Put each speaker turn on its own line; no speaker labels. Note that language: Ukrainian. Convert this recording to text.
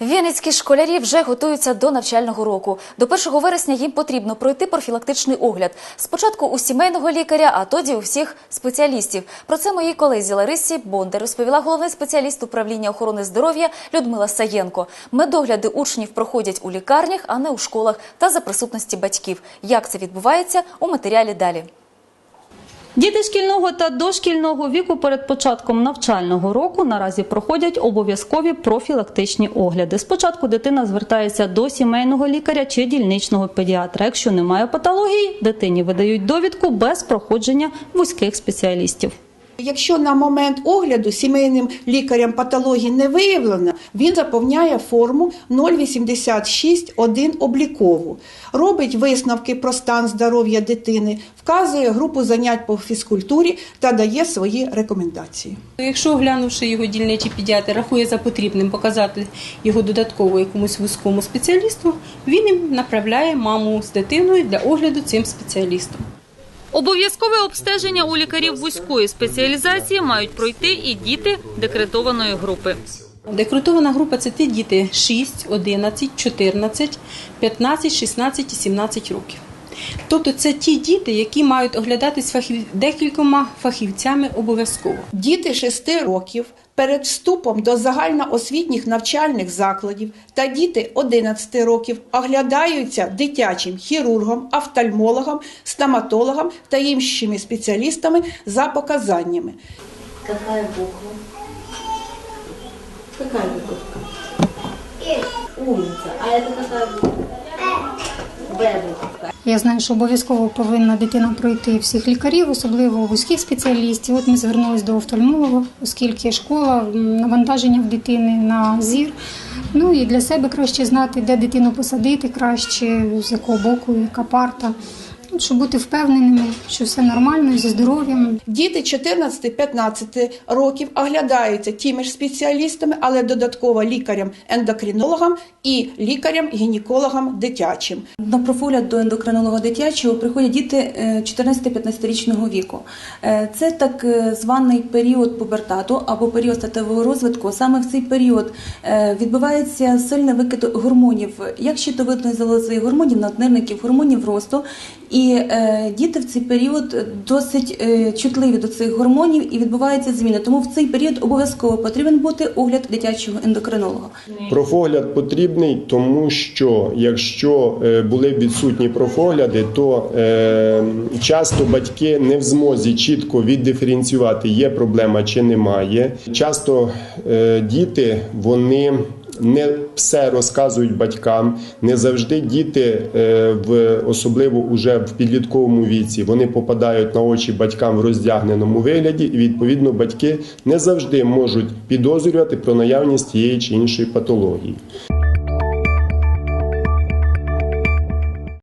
Вінницькі школярі вже готуються до навчального року. До 1 вересня їм потрібно пройти профілактичний огляд. Спочатку у сімейного лікаря, а тоді у всіх спеціалістів. Про це моїй колезі Ларисі Бондар розповіла головний спеціаліст управління охорони здоров'я Людмила Саєнко. Медогляди учнів проходять у лікарнях, а не у школах та за присутності батьків. Як це відбувається у матеріалі далі.
Діти шкільного та дошкільного віку перед початком навчального року наразі проходять обов'язкові профілактичні огляди. Спочатку дитина звертається до сімейного лікаря чи дільничного педіатра. Якщо немає патології, дитині видають довідку без проходження вузьких спеціалістів.
Якщо на момент огляду сімейним лікарем патології не виявлено, він заповняє форму 086.1 облікову, робить висновки про стан здоров'я дитини, вказує групу занять по фізкультурі та дає свої рекомендації.
Якщо оглянувши його дільничий педіатр, рахує за потрібним показати його додатково якомусь вузькому спеціалісту, він їм направляє маму з дитиною для огляду цим спеціалістом.
Обов'язкове обстеження у лікарів вузької спеціалізації мають пройти і діти декретованої групи.
Декретована група це ті діти 6, 11, 14, 15, 16 і 17 років. Тобто це ті діти, які мають оглядатись фахів... декількома фахівцями обов'язково.
Діти 6 років перед вступом до загальноосвітніх навчальних закладів та діти 11 років оглядаються дитячим хірургом, офтальмологом, стоматологом та іншими спеціалістами за показаннями.
Какая буква? Какая буква? Умница. А это какая буква? Б буква.
Я знаю, що обов'язково повинна дитина пройти всіх лікарів, особливо вузьких спеціалістів. От ми звернулися до офтальмолога, оскільки школа навантаження в дитини на зір. Ну і для себе краще знати, де дитину посадити краще, з якого боку, яка парта. Щоб бути впевненими, що все нормально зі здоров'ям.
Діти 14-15 років оглядаються тими ж спеціалістами, але додатково лікарям-ендокринологам і лікарям-гінекологам дитячим.
На профогляд до ендокринолога дитячого приходять діти е, 14-15-річного віку. Е, Це так е, званий період пубертату або період статевого розвитку. Саме в цей період е, відбувається сильний викид гормонів, як щитовидної залози, гормонів наднирників, гормонів росту. І е, діти в цей період досить е, чутливі до цих гормонів і відбуваються зміни. Тому в цей період обов'язково потрібен бути огляд дитячого ендокринолога.
Профогляд потрібний, тому що якщо е, були відсутні профогляди, то е, часто батьки не в змозі чітко віддиференціювати, є проблема чи немає. Часто е, діти вони. Не все розказують батькам, не завжди діти, е, в особливо уже в підлітковому віці, вони попадають на очі батькам в роздягненому вигляді, і відповідно батьки не завжди можуть підозрювати про наявність тієї чи іншої патології.